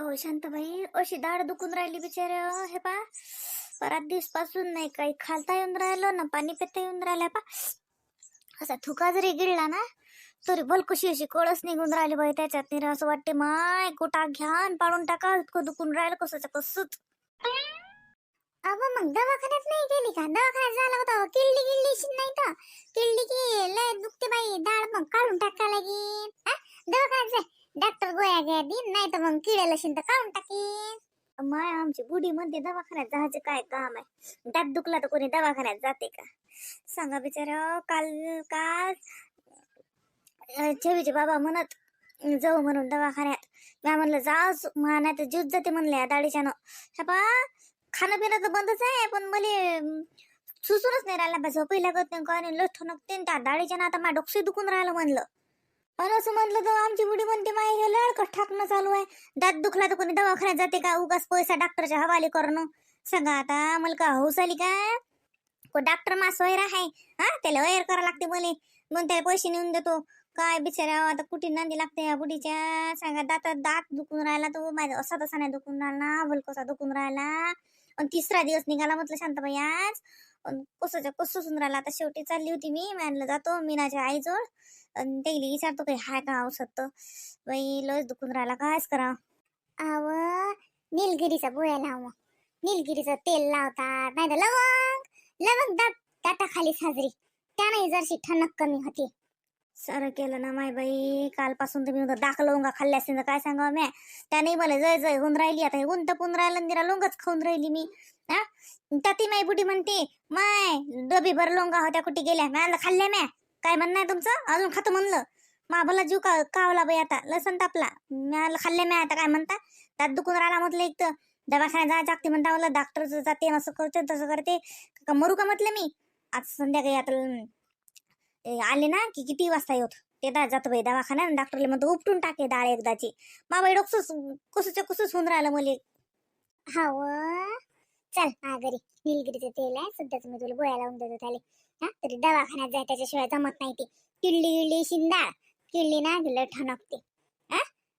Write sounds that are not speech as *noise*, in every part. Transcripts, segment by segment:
हो शांताबाई. अशी दाढ दुखून राहिली बिचारे. हे पा परात दिवसपासून नाही काही खालता येऊन राहिलं ना पाणी पिता येऊन राहिलं पा. असा थुका जरी गिळला ना तरी भलकुशी अशी कळस निघून राहिली बाई त्याच्यात. निरा असं वाटते माय कुठा घ्यान पाडून टाका इतकं दुखून राहिलं कसंच कसंच. अगं मग दवाखान्यात नाही गेली का? दवाखान्यात झाला होता किल्ली किल्ली नाही तर. किल्ली की लय दुखते बाई डाळ मग काढून टाका लागेल दवाखान्यात जाय डॉक्टर गोळ्या घ्या दिन नाही तर मग किड्या लशीन तर काढून टाकीन. माय आमची बुढी म्हणते दवाखान्यात जायचं काय काम आहे? दात दुखला तर कोणी दवाखान्यात जाते का? सांगा बिचारा काल काल छवीचे बाबा म्हणत जाऊ म्हणून दवाखान्यात. मी म्हणलं जाऊच मा नाही तर ज्यूस जाते म्हणले या दाढीच्यानं. ह्या खाणं पिणं तर बंदच आहे पण मला सुसूनच नाही राहिला. बा झोपही लागत नाही काय नाही लठ त्या दाडीच्यानं आता माझ्या डोकसे दुखून राहिलं म्हणलं. पण असं म्हटलं तर आमची बुडी म्हणते माय हे लडकं ठाकणं चालू आहे. दात दुखला तर कोणी दवाखान्यात जाते का? उगाच पैसा डॉक्टरच्या हवाले करणं. सांगा आता मला का हौस आली का? को डॉक्टर मास वैर आहे? हा त्याला वैर करा लागते मला. मग त्याला पैसे नेऊन देतो. काय बिचारा आता कुठे नांदी लागते या बुडीच्या? सांगा दातात दात दुखून राहिला तो माझा असा तसा नाही दुखून राहिला भलकोसा दुखून राहिला? आणि तिसरा दिवस निघाला म्हटलं शांताबाई आज. अन कसं कसं सुन राहिला आता शेवटी चालली होती मी. म्हणलं जातो मीनाच्या आईजवळ. आणि त्याला विचारतो काही हाय का औषध बाई लस दुखून राहिला कायच करा आव निलगिरीचा बोया लाव. निलगिरीचं तेल लावतात नाही तर लवंग लवंग दात दाताखाली साजरी. त्याने जरशी ठणक कमी होती. सर केलं ना माय बाई कालपासून तुम्ही दाख लोंगा खाल्ल्या असतील काय सांगावं मॅ त्याने मला जय जय होऊन राहिली आता. हे ऊन तपून राहिलं निरा लोंगच खाऊन राहिली मी. हा? ती माय बुडी म्हणते माय डबी भर लोंगा होत्या कुठे गेल्या? मॅ खाल्ल्या मॅ काय म्हणणं आहे तुमचं? अजून खातं म्हणलं. मा भला जीव का कावला बाई आता. लसण तापला. खाल्ले नाही आता काय म्हणता? त्यात दुखून राहिला म्हटलं एक तर. दवाखान्यात जायचं लागते म्हणता मला डॉक्टर जाते असं करते तसं करते. का मरू का म्हटलं मी? आज संध्याकाळी आता आले ना की किती वाजता येत ते दा जातो बाई दवाखान्यात डॉक्टरला म्हणतो उपटून टाके डाळ एकदाची. मा बाई डोकसंच कसंच्या होऊन राहिलं मला. हाव चल हा घरी. निलगिरीचं तेल आहे. सध्याच मी तुला गोळ्या लावून देतो त्याला. हा? तरी दवाखान्यात जाय त्याच्याशिवाय जमत नाही ते. किडली गिडली शिंदा. किडली ना गेलं ठणकते हा?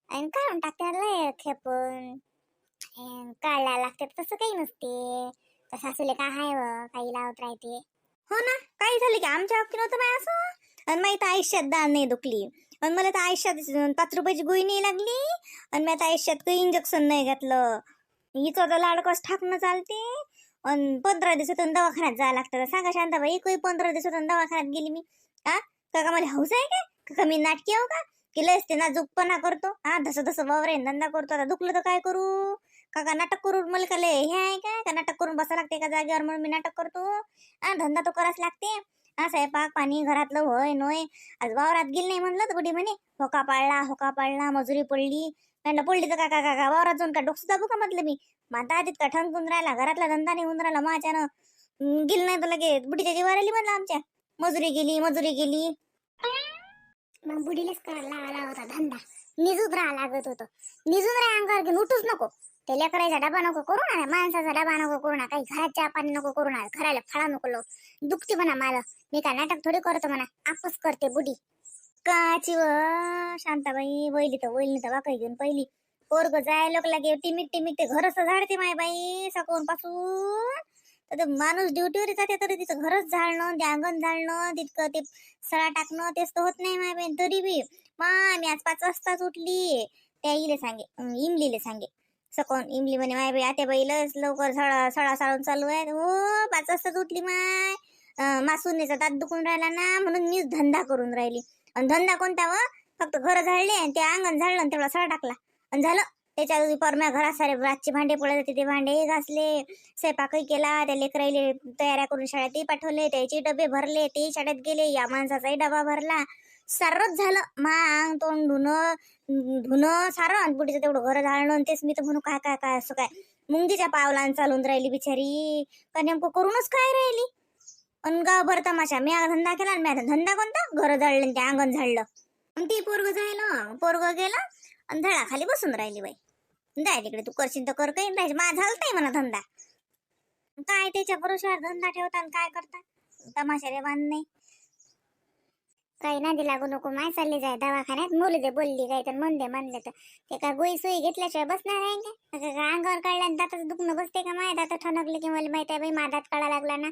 आणि काढून टाकते खेपून. काढायला लागते तसं काही नसते. तर सासूले काय हाय काही लावत राहते. हो ना काही झालं की आमच्या बाबतीत नव्हतं बाय असं. आणि माहिती आयुष्यात दाल नाही दुखली. आणि मला तर आयुष्यात पाच रुपयाची गोळी नाही लागली. आणि मी आता आयुष्यात काही इंजेक्शन नाही घातलं. हिचं तर लाडकस ठाकणं चालते. आणि पंधरा दिवसातून दवाखान्यात जायला लागतं सांगा शांताबाई काही पंधरा दिवसातून दवाखान्यात गेली मी. का काका मला हौस आहे का? काका मी नाटकी आहो का? की लयच ते नाजूकपणा करतो. हा धसं धसं वावरे धंदा करतो. आता दुखलं तर काय करू? काका नाटक करून मला का लय हे आहे काय का नाटक करून बसा लागते का जागेवर म्हणून मी नाटक करतो? हा धंदा तो कराच लागते. हा स्वयंपाक पाणी घरातलं होय नोय. आज वावरात गेली नाही म्हणलं तर कुठे म्हणे होका पाळला होका पाळला मजुरी पडली. म्हणलं पडली तर काका काका वावरात जाऊन का डोकं दाबू का म्हटलं मी? माता आधी का राहिला? घरातला धंदा नाही होऊन राहिला माझ्यानं. अचानक गेली नाही तर लगे बुडीच्या जीवावर आली म्हणलं आमच्या. मजुरी गेली मजुरी गेली. मग बुडीलाच करायला लावला होता धंदा. निजून राहा लागत होतं. निजून राहा अंगावर घेऊन उठूच नको. ते लेकराचा डबा नको करू ना माणसाचा डबा नको करू ना काही घरात चहा पाणी नको करू ना घराला फळा नको लो दुखते म्हणा मला. मी काय नाटक थोडी करतो म्हणा. आपच करते बुडी काची व शांताबाई वैली तर वैली तर वाकई घेऊन पहिली. पोरग जाय लोक लागे टिमिक टिमिक ते घरच झाडते माय बाई सकाळून पासून तर ते माणूस ड्युटीवर जाते तरी तिचं घरच झाडणं ते अंगण झाडणं तितकं ते सळा टाकणं तेच तर होत नाही माय बाई. तरी बी मा मी आज पाच वाजताच उठली. त्या इले सांगे इमलीले सांगे. सकोन इमली म्हणे माय बाई आता बाई लस लवकर सळा सळा साळून चालू आहे. हो पाच वाजताच उठली माय. मासुनेचा दात दुखून राहिला ना म्हणून मीच धंदा करून राहिली. आणि धंदा कोणता व? फक्त घर झाडले आणि ते अंगण झाडलं आणि तेवढा सळा टाकला. आणि झालं. त्याच्या परम्या घरात सारे रातचे भांडे पडत होते ते भांडे घासले. स्वयंपाकही केला त्या लेकराईले तयाऱ्या करून शाळेतही पाठवले त्याचे डबे भरले ते शाळेत गेले या माणसाचाही डबा भरला. सारच झालं. मांग तोंड धुणं धुणं सारं आणि बुडीचं तेवढं घर झाडणं आणि तेच मी तर म्हणू काय काय काय असं काय? मुंगीच्या पावलान चालून राहिली बिचारी. का नेमकं करूनच काय राहिली? अन गावभर तमाशा. मी धंदा केला आणि मी आता धंदा कोणता? घर झाडलं आणि ते अंगण झाडलं. ती पोरग जायला. पोरग गेला. आणि खाली बसून राहिली बाई. जाय तिकडे तू करशील तर कर काही नाही माझा झालताय म्हणा धंदा. काय त्याच्या भरोशावर धंदा ठेवता आणि काय करता? तमाशा रे बांध नाही. काही नादी लागू नको माय चालली जाय दवाखान्यात. मुली दे बोलली काय तर म्हणले म्हणले तर. ते का गोई सुई घेतल्याशिवाय बसणार आहे का? का- का अंगावर काढल्या दाताचं दुखणं बसते का माय? दात ठणकले की मला माहीत आहे बाई माझ्यात कळा लागला ना.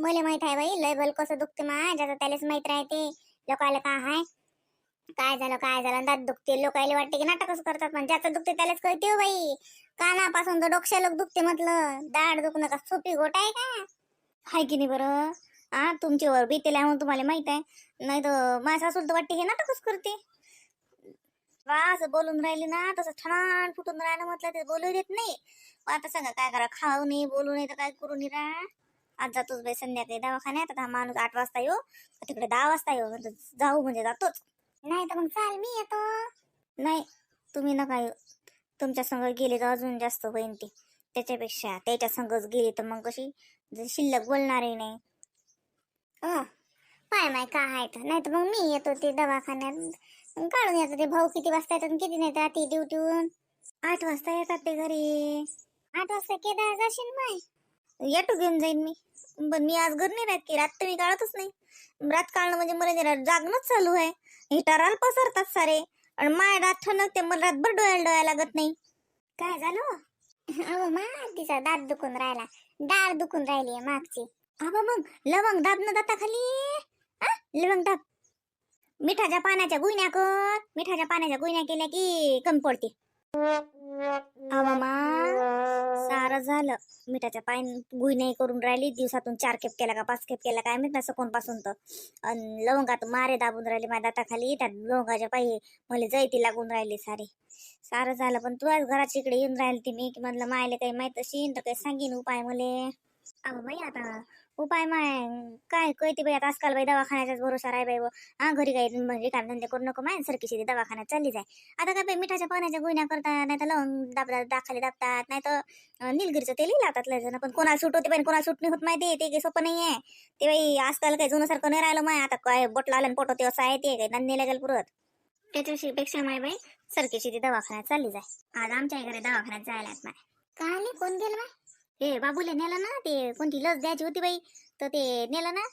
मला माहीत आहे बाई लय बल कसं दुखते माय ज्याचं त्यालाच माहीत राहते. लोकायला का हाय? काय झालं काय झालं? दात दुखते लोकायला वाटते की नाटकच करतात पण ज्याचं दुखते त्यालाच कळते हो बाई. कानापासून तर डोक्या लोक दुखते म्हटलं. दाढ दुखणं का सोपी गोट आहे का? हाय की नाही बरं? हा तुमच्यावर बीतेला म्हणून तुम्हाला माहीत आहे. नाही तर माझ्या सासूला तर वाटते हे नाटकच करते. असं बोलून राहिली ना तसं छान फुटून राहिलं म्हटलं ते बोलू देत नाही. आता सांगा काय करा? खाऊ नाही बोलू नाही तर काय करू नाही रा? आज जातोच बाई संध्याकाळी दवाखान्यात. आता हा माणूस आठ वाजता येऊ. तिकडे दहा वाजता येऊ. म्हणजे जाऊ म्हणजे जातोच. नाही तर मग चाल मी येतो. नाही तुम्ही नका येऊ. तुमच्या संग गेले तर अजून जास्त होईन ती. त्याच्यापेक्षा त्याच्या संगच गेली तर मग कशी? शिल्लक बोलणारही नाही. अं, पाय माय काय आहे तर नाही तर मग मी येतो ते दवाखान्यात. काढून येतो ते भाऊ किती वाजता येतात आणि किती नाही ती ड्युटीहून आठ वाजता येतात ते घरी. आठ वाजता केदार जाशील माय. येतो घेऊन जाईन मी. पण मी आज घर नाही राहत की रात तर मी काढतच नाही. रात काढणं म्हणजे मला नाही जागणंच चालू आहे. हिटारान पसरतात सारे. आणि माय रात ठणकते मला रातभर डोळ्याला डोळ्या लागत नाही. काय झालं? अहो मा तिचा दात दुखून राहिला. डाळ दुखून राहिली आहे मागची. अबा मग लवंग दाब न दाता खाली? आ? लवंग दाब. मिठाच्या पाण्याच्या गुन्ह्या कर. मिठाच्या पाण्याच्या गुन्ह्या केल्या की कमी पडते अबा सारं झालं. मिठाच्या पाय गुळण्या करून राहिली. दिवसातून चार खेप केला का पाच खेप केला काय माहीत नाही कोणपासून तर. आणि लवंगात मारे दाबून राहिले माझ्या दाताखाली. त्या लवंगाच्या पायी मला जैती लागून राहिली सारे. सारं झालं. पण तू आज घराच्या इकडे येऊन राहिली ती मी. की म्हणलं मायले काही माहीत असेल तर काही सांगीन उपाय मले. अगं बाई आता उपाय माय. काय कळते बाई आता आजकाल बाई दवाखान्याचाच भरोसा राय बाई हो. हा. घरी काही म्हणजे काम धंदे करू नको माय सरकीशी ती दवाखान्यात चालली जाय. आता काय बाई मिठाच्या पाण्याच्या गुन्ह्या करतात नाही तर लवंग दाबतात दाखाली दाबतात नाही तर निलगिरीचं तेलही लावतात लय जण. पण कोणाला सूट होते पण कोणाला सूट नाही होत माहिती ते काही सोपं नाही आहे ते बाई आजकाल काही जुनं नाही राहिलं माय आता काय बोट लावलं पोट होते असं आहे ते काही नंदी लागेल पुरत. त्याच्याशी पेक्षा माय बाई सरकी ती दवाखान्यात चालली जाय. आज आमच्या घरी दवाखान्यात जायला माय. काय कोण गेलं माय? हे बाबूले नेलं ना ते कोणती लस द्यायची होती बाई तर ते नेलं ना.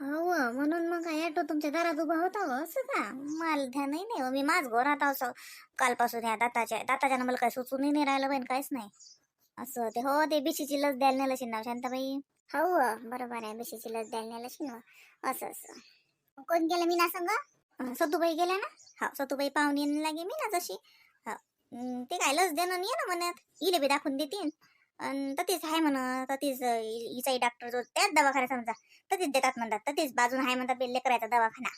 हो म्हणून मग काय ऑटो तुमच्या दारात उभा होता हो, असं का? माल ध्यान नाही हो मी माझ घर आता असं. कालपासून ह्या दाताच्या दाताच्या मला काय सुचूनही नाही राहिलं बाई काहीच नाही. असं ते हो ते बिशीची लस द्यायला नेलं शिनाव शांताबाई? हो, हो बरोबर आहे बिशीची लस द्यायला नेलं शिन असं असं. कोण गेलं मी ना संग सतुबाई गेल्या ना? हा सतुबाई पाहुणे येणं लागे मी ना जशी. हो, हा ते काय लस देणं नाही ना म्हणत. इले बी दाखवून देतील. आणि ततीच आहे म्हण ततीच हिचाही डॉक्टर जो त्याच दवाखाना समजा ततीच देतात म्हणतात ततीच बाजून आहे म्हणतात बे करायचा दवाखाना.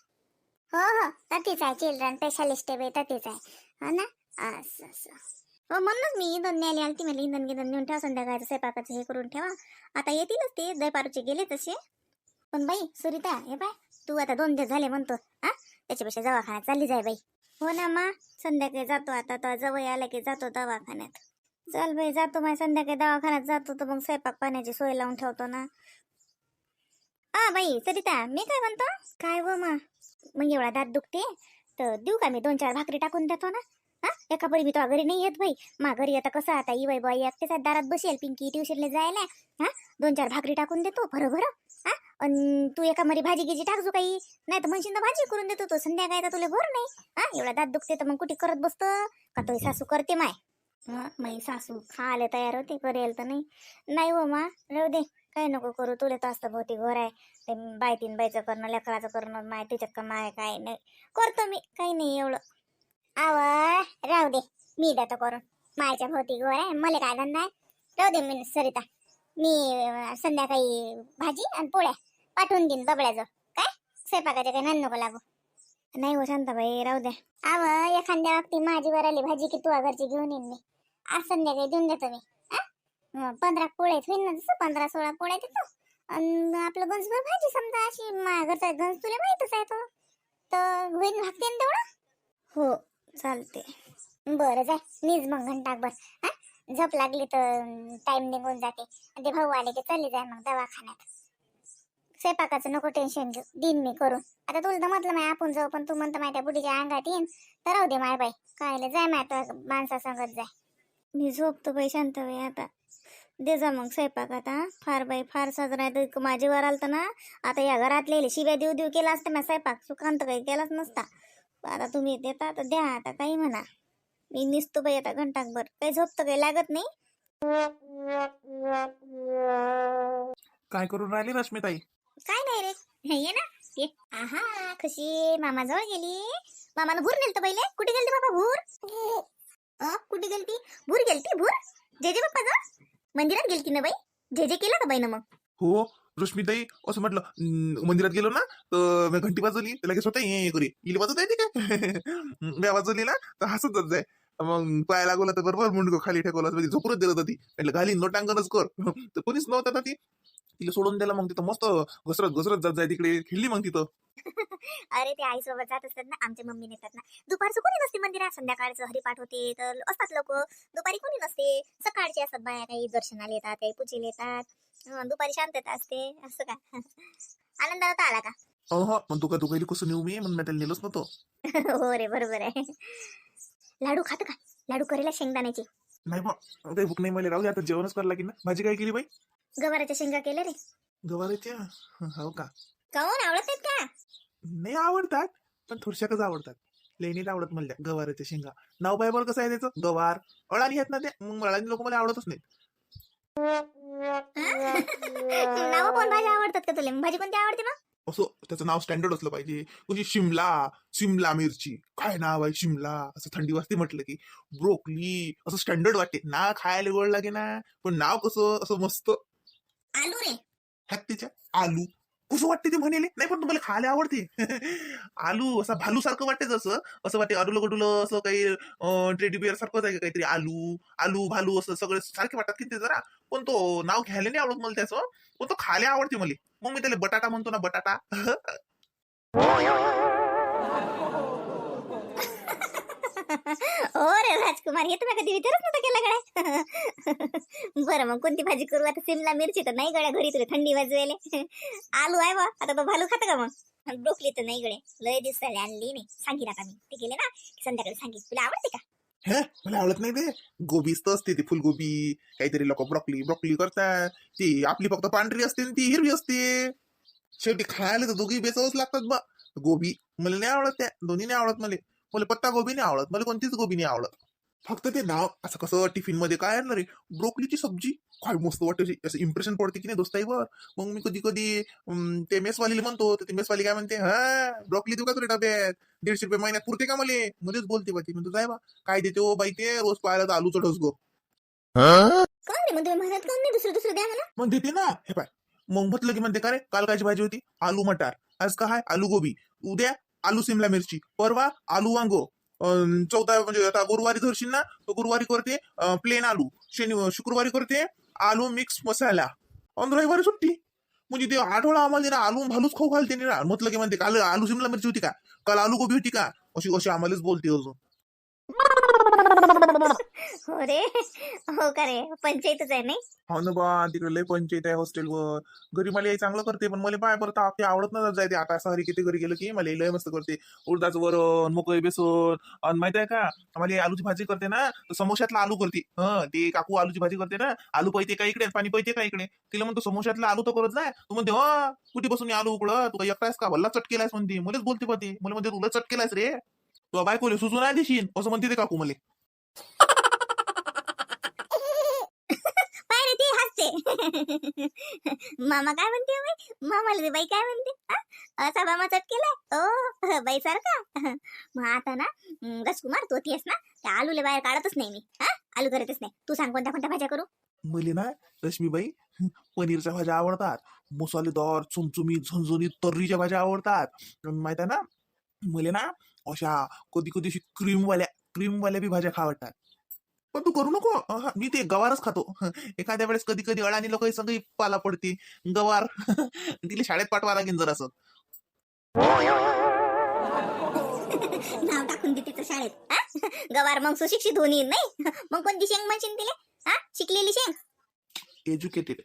हो हो ततीच आहे चिल्ड्रन स्पेशालिस्ट आहे ततीच आहे हो ना? असं असं. हो म्हणूनच मी इंधन न्यायला आलती मला इंधन गिंधन नेऊन ठेवा संध्याकाळचं स्वयंपाकाचं हे करून ठेवा. आता येतीलच ते दयपारूचे गेले तसे. पण बाई सुरिता हे बाय तू आता दोन दिवस झाले म्हणतो हा? त्याच्यापेक्षा दवाखान्यात चालली जाय बाई. हो ना मा? संध्याकाळी जातो आता तर जवळ आला की जातो दवाखान्यात. चल बाई जातो माय संध्याकाळी दवाखान्यात जातो तर मग स्वयंपाक पाण्याची सोय लावून ठेवतो ना. आ बाई सरिता मी काय म्हणतो? काय व मा? मग एवढा दात दुखते तर देऊ का मी दोन चार भाकरी टाकून देतो ना? हा एका परी मी तो घरी नाही येत बाई. मा घरी आता कसं आता इवाई बाई एकटेच दारात बसेल पिंकी ट्युशनला जायला. हा दोन चार भाकरी टाकून देतो भरं भरं हा अन तू एका मरी भाजी गिजी टाकजो काही. नाही तर म्हणशील भाजी करून देतो तो संध्याकाळी तुला भर नाही. हा एवढा दात दुखते तर मग कुठे करत बसतो? का तो सासू करते माय? मग माई सासू खायला तयार होते करेल तर नाही. नाही हो मा राहू दे. काय नको करू तुला तर असतं भोवती घर आहे. ते बाय तीन बायचं करणं लेकराचं करणं माय त्याच्यात का माय काय नाही. करतो मी काही नाही एवढं. आव राहू दे. मी देतो करून. मायच्या भोवती घर आहे मला काय धंदा आहे? राहू दे मी सरिता. मी अं, संध्याकाळी भाजी आणि पोळ्या पाठवून देईन बबड्याजवळ. काय? स्वयंपाकाच्या काही नन नको लागू. नाही हो शांताबाई राहू द्या. आव एखाद्या वक्ती माझी वर आली भाजी की तुझ्या घरची घेऊन येईन मी. आज संध्याकाळी देऊन देतो मी. हा? पंधरा पोळ्यात होईन ना जसं पंधरा सोळा पोळ्या देतो आणि आपलं गंजभर भाजी समजा अशी माझ्या घरचा गंज तुला माहितच आहे तो. तर होईन भागते ना तेवढं? हो चालते बरं जाय मीच मग घंटाकभर हा? झोप लागली तर टाइम निघून जाते. आणि ते भाऊ आले की चालली जाय मग दवाखान्यात. स्वयंपाकाचं नको टेन्शन घेऊ. दिन मी करून. आता तुला तर म्हटलं माय आपण जाऊ पण तू म्हणतो माहिती बुडीच्या अंगात येईन. तर राहू दे माय बाई. कायला जाय माय आता माणसा सांगत जाय. मी झोपतो बाई शांत बाई आता. दे जा मग स्वयंपाक आता. फार बाई फार साजरा आहे. माझीवर आलत ना. आता या घरातले शिव्या देऊ देऊ केला असता ना स्वयंपाक. सुकांत काही केलाच नसता. आता तुम्ही देता तर द्या आता काही म्हणा. मी निसतो बाई आता घंटाकभर काही झोपतं काही लागत नाही. काय करून राहिली रश्मीताई? काय नाही रे. ये ना. ये. आहा खुशी. मामा जवळ गेली. मामानं भूर नेलत पहिले. कुठे गेलती बाबा भूर? अ, कुठे गेलती? भूर गेलती भूर? जे जे बाप्पा जवळ मंदिरात गेलती ना बाई? जे जे केलं का बाई ना मग. हो रश्मीताई असं म्हटलं मंदिरात गेलो ना तर मी घंटी वाजवली लगेच स्वतः ये करी. इली वाजवता येते काय? *laughs* मी वाजवली ना तर हसत जात जाय. मग पाय लागवला तर बरोबर मुंडको खाली ठेवला तर म्हणजे झोपूनच दिलं होतं. ती म्हटलं घाली नोटांकनच कर. *laughs* तर कोणीच नव्हतं ती. तिला सोडून दिला मग तिथं मस्त घसरत घसरत जात जाय तिकडे खेळली मग तिथं. *laughs* अरे ते आई सोबत जात असतात ना आमच्या मम्मी नेतात ना. दुपारचं कोणी नसते मंदिरात? संध्याकाळचं हरिपाठ होते तर असतात लोक. दुपारी कोणी नसते? सकाळचे असतात बाया काही दर्शनाला येतात काही पूजेला येतात. दुपारी शांतता असते असं काय *laughs* आनंद होता आला का? अह पण तुका दुखायली कसं नेऊ मी? म्हणून त्याला नेलोच नव्हतं. *laughs* हो रे बरोबर आहे. लाडू खात का? लाडू करेला शेंगदाण्याचे. नाही बा काही भूक नाही मला. राहू दे आता जेवणच करायला लागेल ना. भाजी काय केली बाई? गवाराच्या शेंगा केल्या रे. गवाराच्या? हो का? काऊन? आवडत आहेत का नाही आवडतात पण थोडशाकच आवडतात. लेणीत आवडत म्हणल्या गवाराच्या शेंगा. नाव पाय बरं कसं आहे त्याचं? गवार. अळानी आहेत ना ते? मग अळानी लोक मला आवडतच नाही *laughs* नाव कोण भाजी आवडतात का तुला? भाजी कोणती आवडते मग? असं त्याचं नाव स्टँडर्ड असलं पाहिजे. म्हणजे शिमला शिमला मिरची. काय नाव आहे शिमला? असं थंडी वाजते म्हटलं की ब्रोकली. असं स्टँडर्ड वाटते. ना खायला गोड लागे ना पण नाव कसं? असं मस्त. आलू रे. ह्यात त्याच्या आलू. कसं वाटते ते म्हणेले? नाही पण तुम्हाला खायला आवडते. *laughs* आलू असा भालू सारखं वाटते जसं. असं वाटते अडुलं गडुलं असं काही टेडी बिअर सारखंच आहे काहीतरी? आलू आलू भालू असं सगळे सारखे वाटतात की ते जरा. पण तो नाव घ्यायला नाही आवडत मला त्याचं. पण तो खायला आवडते मला. मग मी त्याला बटाटा म्हणतो ना बटाटा. *laughs* हो रे राजकुमार हे तुम्ही कधी विचारच नव्हता केला गड्या. *laughs* बरं मग कोणती भाजी करू? आता सिमला मिरची तर नाही गड्या घरी तुला थंडी वाजवायले *laughs* आलू आहे बा आता तो भालू खाता का मग? ब्रोकली तर नाही गडे लय दिसायला आणली नाही सांगितलं आता मी. ते गेले ना संध्याकाळी सांगितलं तुला आवडते का? हे? मला आवडत नाही बे. गोबीच तर असते ती फुलगोबी. काहीतरी लोक ब्रॉकली ब्रॉकली करतात. ती आपली फक्त पांढरी असते आणि ती हिरवी असते. शेवटी खायला तर दोघी बेचावच लागतात बा. गोबी मला नाही आवडत त्या. दोन्ही नाही आवडत मला. मला पत्ता गोबी नाही आवडत. मला कोणतीच गोबी नाही आवडत. फक्त ते नाव असं कसं टिफिनमध्ये काय आणलं रे ब्रोकलीची सब्जी? काय मस्त वाटते असं इम्प्रेशन पडते की नाही दोस्ताईवर? मग मी कधी कधी ते मेसवालीला म्हणतो तर ती मेसवाली काय म्हणते हा ब्रोकली देऊ का तुला डब्यात? दीडशे रुपये महिन्यात पुरते का मला? मध्येच बोलते बा ती म्हणतो जाय बा काय देते हो बाई ते? रोज पाहायला तर आलूचं ढोस गो मग देते ना. हे पाय मग म्हटलं की म्हणते का रे काल कायची भाजी होती? आलू मटार. आज का आहे आलू गोबी. उद्या आलू सिमला मिरची. परवा आलू वांगो. अं, म्हणजे आता गुरुवारी धरशील ना तर गुरुवारी करते प्लेन आलू. शनि शुक्रवारी करते आलू मिक्स मसाला. आणि रविवारी सुट्टी. म्हणजे ते आठवडा आम्हाला ना आलू भालूच खाऊ घालते. ना म्हटलं की म्हणते काल आलू सिमला मिरची होती का? काल आलू गोबी होती का? अशी अशी आम्हालाच बोलते अजून. *laughs* हो रे. हो का रे? पंचायतच आहे नाही? हो ना बा तिकडे लय पंचायत आहे हॉस्टेलवर. घरी मला हे चांगलं करते पण मला पाय परत ते आवडत नाही जायते आता असं किती घरी गेलं की मला लय मस्त करते. उडदाचं वरण मोकळे बेसन. आणि माहीत आहे का? मला आलूची भाजी करते ना तर समोशातला आलू करते. हं ते काकू आलूची भाजी करते ना. आलू पैते का इकडे? पाणी पैते का इकडे? तिला म्हणतो समोशातला आलू तर करत नाही तू म्हणते हो कुठे बसून आलू उकळत तू एकटायस का? भल्ला चटकेलायस म्हणते. मलाच बोलते पा मुलं मला म्हणते तुला चटकेलायस रे. तू बायकोले सुचून नाही देशील असं म्हणते ते काकू मला. पाय रे ते हसते. मामा काय म्हणते हो बाई? मामाला ते बाई काय म्हणते? हा? असा मामा चटकेलाय ओ बाई सारखा? मग आता ना हम्म, राजकुमार तू होतीयस ना त्या आलूले बाहेर काढतच नाही मी. हा आलू करतच नाही. तू सांग कोणत्या कोणत्या भाज्या करू? मले ना रश्मीबाई पनीरच्या भाज्या आवडतात. मसालेदार चुमचुमीत झणझणीत तर्रीच्या भाज्या आवडतात. माहीत आहे ना मले ना अशा कधी कधी अशी क्रीमवाल्या क्रीमवाल्या बी भाज्या खावडतात पण तू करू नको. मी ते गवारच खातो. *laughs* एखाद्या वेळेस कधी कधी अळानी लोक सगळी पाला पडते. गवार. *laughs* तिला शाळेत पाठवा लागेल जरासं. नाव टाकून दे तिचं शाळेत. हा? *laughs* गवार मग सुशिक्षित होणी नाही? मग कोणती शेंग म्हणशील तिले? हा? शिकलेली शेंग? एज्युकेटेड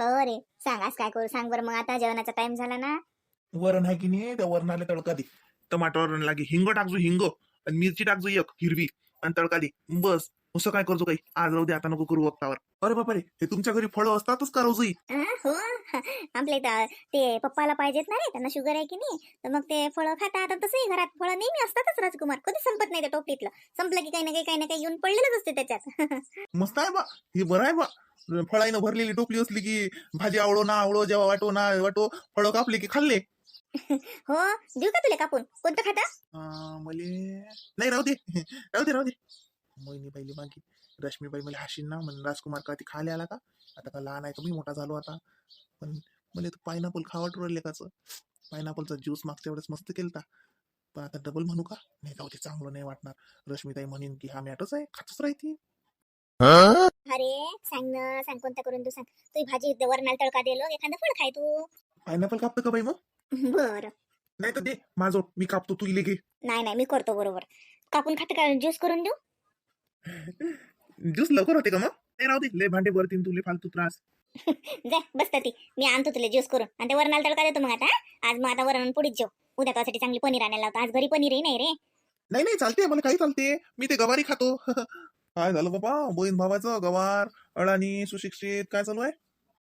हो रे. सांग आज काय करू? सांग बरं. मग आता जेवणाचा टाइम झाला ना. वरण आहे की नाही त्या वरणाला तडका दे. टमाटर वरण लागे. हिंग टाकजो हिंग. आणि मिरची टाकजो एक हिरवी. आणि तडका दे. बस. असं काय करतो काही आज राहू दे आता नको करू वक्तावर. अरे बापा रे हे तुमच्या घरी फळं असतातच का रोजही? हा, हो. आपल्या इथं ते पप्पाला पाहिजेत ना रे. त्यांना शुगर आहे की नाही तर मग ते फळं खातात. आता तसंही घरात फळं नेहमी असतातच राजकुमार. कधी संपत नाही त्या टोपलीतलं. संपलं की काही ना काही काही ना काही येऊन पडलेलंच असते त्याच्यात. *laughs* मस्त आहे बा. हे बरं आहे बा. फळाईनं भरलेली टोपली असली की भाजी आवडो ना आवडो जेव्हा वाटो ना वाटो फळं कापले की खाल्ले. हो? देऊ का तुला कापून? कोणतं खाता? मले नाही राहू दे. *laughs* राहू दे राहू दे. मोहिनी बाईली मागे. रश्मीबाई मला हाशीन ना म्हणून राजकुमार का ती खायला आला का? आता का लहान आहे का? मी मोठा झालो आता. पण मला तो पायनॅपल खावट राहिले काच पायनॅपलचा ज्यूस मागच्या वेळेस मस्त केलता. पण आता डबल म्हणू का? नाही जाऊ दे चांगलं नाही वाटणार. रश्मीताई म्हणेन की हा मॅटच आहे. खातच राहते. अरे सांग ना सांग कोणता करून तू सांग. तुझी भाजी वरणाला तडका दिलो एखादं फळ खाय तू. पायनॅपल कापतं का बाई मग? *laughs* बर. नाही तर दे माझं मी कापतो तू इले घे. नाही नाही मी करतो बरोबर. कापून खाते का? ज्यूस करून देऊ? *laughs* ज्यूस लवकर होते का मग? नाही राहू दे लय भांडे भरतीन तुले फालतू त्रास. *laughs* जाय बसता ती. मी आणतो तुला ज्यूस करून. आणि ते वरणाला तडका देतो मग आता हा? आज मग आता वरण पुढीच जेव उद्या त्यासाठी चांगली पनीर आणायला लावतो. आज घरी पनीरही नाही रे? नाही नाही चालते मला काही चालते. मी ते गवारी खातो. काय झालं बाबा? बहीण भावाचं गवार अळानी सुशिक्षित काय चालू आहे?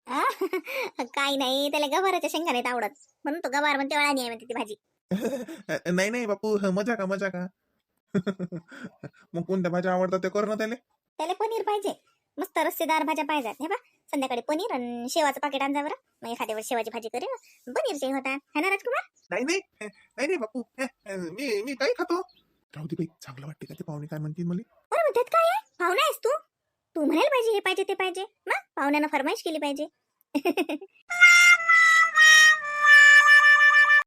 काही नाही त्याला गवाराच्या शेंगा नाहीत आवडत. म्हणून तो गवार म्हणते अळाणी आहे म्हणते ती भाजी. *laughs* नाही नाही बापू मजा का मजा का? *laughs* मग कोणत्या भाज्या आवडतात ते कर ना त्याले. त्याला पनीर पाहिजे. मस्त रस्सेदार भाज्या पाहिजेत. हे बा संध्याकाळी पनीर आणि शेवाचं पाकिट आणजा बरं. मग एखाद्या वेळेस शेवाची भाजी करेल. पनीरचे होता. है ना राजकुमार? नाही नाही नाही नाही बापू. मी मी काही खातो. राहू दे बाई चांगलं वाटते का ते पाहुणे काय म्हणतील मला? त्यात काय आहे? पाहुणा आहेस तू? तू म्हणायला पाहिजे हे पाहिजे ते पाहिजे. मग पाहुण्यानं फरमाईश केली पाहिजे. *laughs*